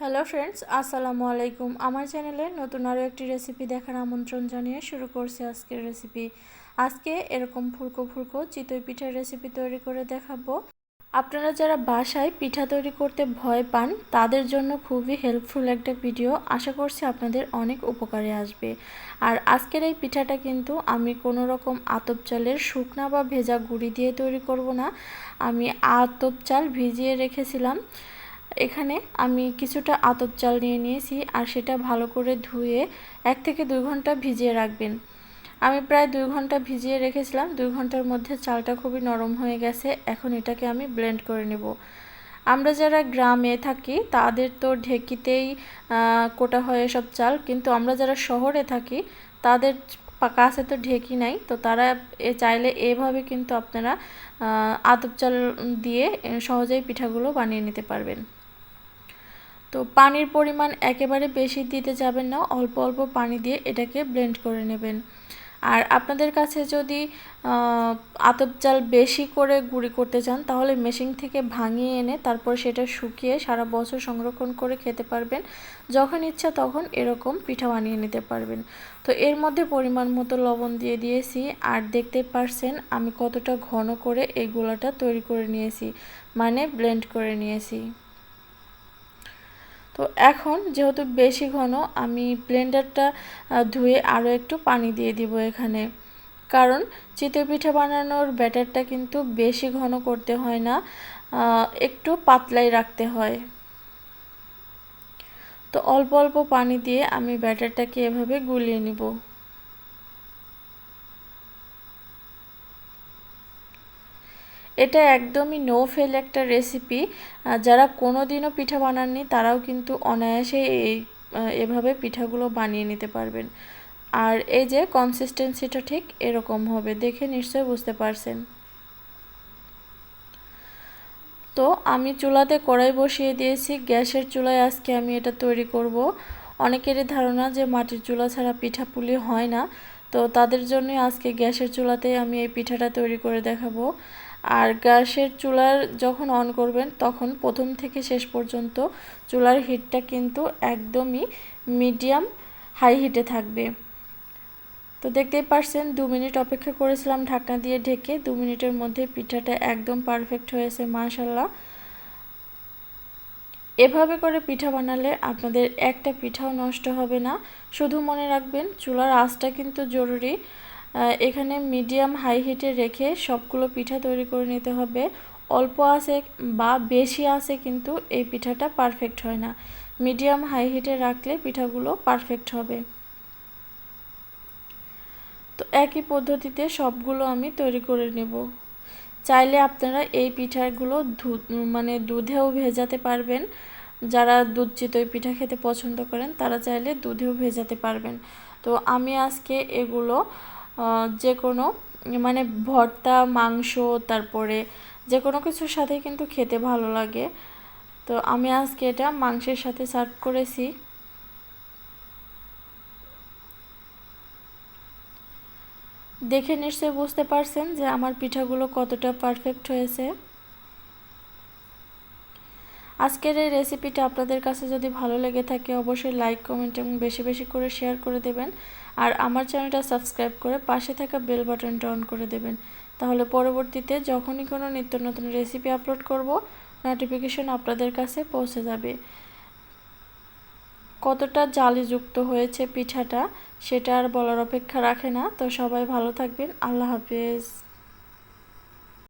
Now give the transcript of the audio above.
Hello friends আসসালামু আলাইকুম। আমার চ্যানেলে নতুন আরও একটি রেসিপি দেখার আমন্ত্রণ জানিয়ে শুরু করছি আজকের রেসিপি আজকে এরকম ফুলকো ফুলকো চিতই পিঠার রেসিপি তৈরি করে দেখাবো। আপনারা যারা বাসায় পিঠা তৈরি করতে ভয় পান, তাদের জন্য খুবই হেল্পফুল একটা ভিডিও আশা করছি আপনাদের অনেক উপকারে আসবে। আর আজকের এই পিঠাটা কিন্তু আমি কোনো রকম আতপ চালের শুকনা বা ভেজা গুঁড়ি দিয়ে তৈরি করব না। আমি আতপ চাল ভিজিয়ে রেখেছিলাম। এখানে আমি কিছুটা আতপ চাল নিয়ে নিয়েছি আর সেটা ভালো করে ধুয়ে এক থেকে দুই ঘণ্টা ভিজিয়ে রাখবেন। আমি প্রায় দুই ঘণ্টা ভিজিয়ে রেখেছিলাম, দুই ঘণ্টার মধ্যে চালটা খুবই নরম হয়ে গেছে, এখন এটাকে আমি ব্লেন্ড করে নেব। আমরা যারা গ্রামে থাকি, তাদের তো ঢেকিতেই কোটা হয় এসব চাল, কিন্তু আমরা যারা শহরে থাকি, তাদের কাছে তো ঢেকি নাই, তো তারা এ চাইলে এভাবে কিন্তু আপনারা আতপ চাল দিয়ে সহজেই পিঠাগুলো বানিয়ে নিতে পারবেন। তো পানির পরিমাণ একেবারে বেশি দিতে যাবেন না, অল্প অল্প পানি দিয়ে এটাকে ব্লেন্ড করে নেবেন। আর আপনাদের কাছে যদি আতপ চাল বেশি করে গুঁড়ি করতে চান, তাহলে মেশিন থেকে ভাঙিয়ে এনে তারপর সেটা শুকিয়ে সারা বছর সংরক্ষণ করে খেতে পারবেন। যখন ইচ্ছা তখন এরকম পিঠা বানিয়ে নিতে পারবেন। তো এর মধ্যে পরিমাণ মতো লবণ দিয়ে দিয়েছি, আর দেখতে পারছেন আমি কতটা ঘন করে এই গোলাটা তৈরি করে নিয়েছি মানে ব্লেন্ড করে নিয়েছি। তো এখন যেহেতু বেশি ঘন, আমি ব্লেন্ডারটা ধুয়ে আরও একটু পানি দিয়ে দিব এখানে। কারণ চিতই পিঠা বানানোর ব্যাটারটা কিন্তু বেশি ঘন করতে হয় না একটু পাতলাই রাখতে হয়। তো অল্প অল্প পানি দিয়ে আমি ব্যাটারটাকে এভাবে গুলিয়ে নিব। এটা একদমই নো ফেল একটা রেসিপি যারা কোনো দিনও পিঠা বানাননি, তারাও কিন্তু অনায়াসে এই এভাবে পিঠাগুলো বানিয়ে নিতে পারবেন। আর এই যে কনসিস্টেন্সিটা ঠিক এরকম হবে, দেখে নিশ্চয়ই বুঝতে পারছেন। তো আমি চুলাতে কড়াই বসিয়ে দিয়েছি, গ্যাসের চুলায় আজকে আমি এটা তৈরি করব। অনেকেরই ধারণা যে মাটির চুলা ছাড়া পিঠা পুলি হয় না, তো তাদের জন্য আজকে গ্যাসের চুলাতে আমি এই পিঠাটা তৈরি করে দেখাবো। আর গ্যাসের চুলার যখন অন করবেন, তখন প্রথম থেকে শেষ পর্যন্ত চুলার হিটটা কিন্তু একদমই মিডিয়াম হাই হিটে থাকবে। তো দেখতেই পারছেন, দু মিনিট অপেক্ষা করেছিলাম ঢাকনা দিয়ে ঢেকে, দু মিনিটের মধ্যে পিঠাটা একদম পারফেক্ট হয়েছে মাশাল্লাহ এভাবে করে পিঠা বানালে আপনাদের একটা পিঠাও নষ্ট হবে না। শুধু মনে রাখবেন, চুলার আঁচটা কিন্তু জরুরি। এখানে মিডিয়াম হাই হিটে রেখে সবগুলো পিঠা তৈরি করে নিতে হবে। অল্প আছে বা বেশি আছে কিন্তু এই পিঠাটা পারফেক্ট হয় না। মিডিয়াম হাই হিটে রাখলে পিঠাগুলো পারফেক্ট হবে। তো একই পদ্ধতিতে সবগুলো আমি তৈরি করে নেব। চাইলে আপনারা এই পিঠাগুলো মানে দুধেও ভেজাতে পারবেন। যারা দুধ চিতই পিঠা খেতে পছন্দ করেন, তারা চাইলে দুধেও ভেজাতে পারবেন। তো আমি আজকে এগুলো যে কোনো মানে ভর্তা, মাংস, তারপরে যে কোনো কিছুর সাথে কিন্তু খেতে ভালো লাগে। তো আমি আজকে এটা মাংসের সাথে সার্ভ করেছি। দেখে নিশ্চয়ই বুঝতে পারছেন যে আমার পিঠাগুলো কতটা পারফেক্ট হয়েছে। আজকের এই রেসিপিটা আপনাদের কাছে যদি ভালো লেগে থাকে, অবশ্যই লাইক কমেন্ট এবং বেশি বেশি করে শেয়ার করে দেবেন। আর আমার চ্যানেলটা সাবস্ক্রাইব করে পাশে থাকা বেল বাটনটা অন করে দেবেন। তাহলে পরবর্তীতে যখনই কোনো নিত্য নতুন রেসিপি আপলোড করব নোটিফিকেশন আপনাদের কাছে পৌঁছে যাবে। কতটা জালিযুক্ত হয়েছে পিঠাটা, সেটা আর বলার অপেক্ষা রাখে না। তো সবাই ভালো থাকবেন। আল্লাহ হাফেজ।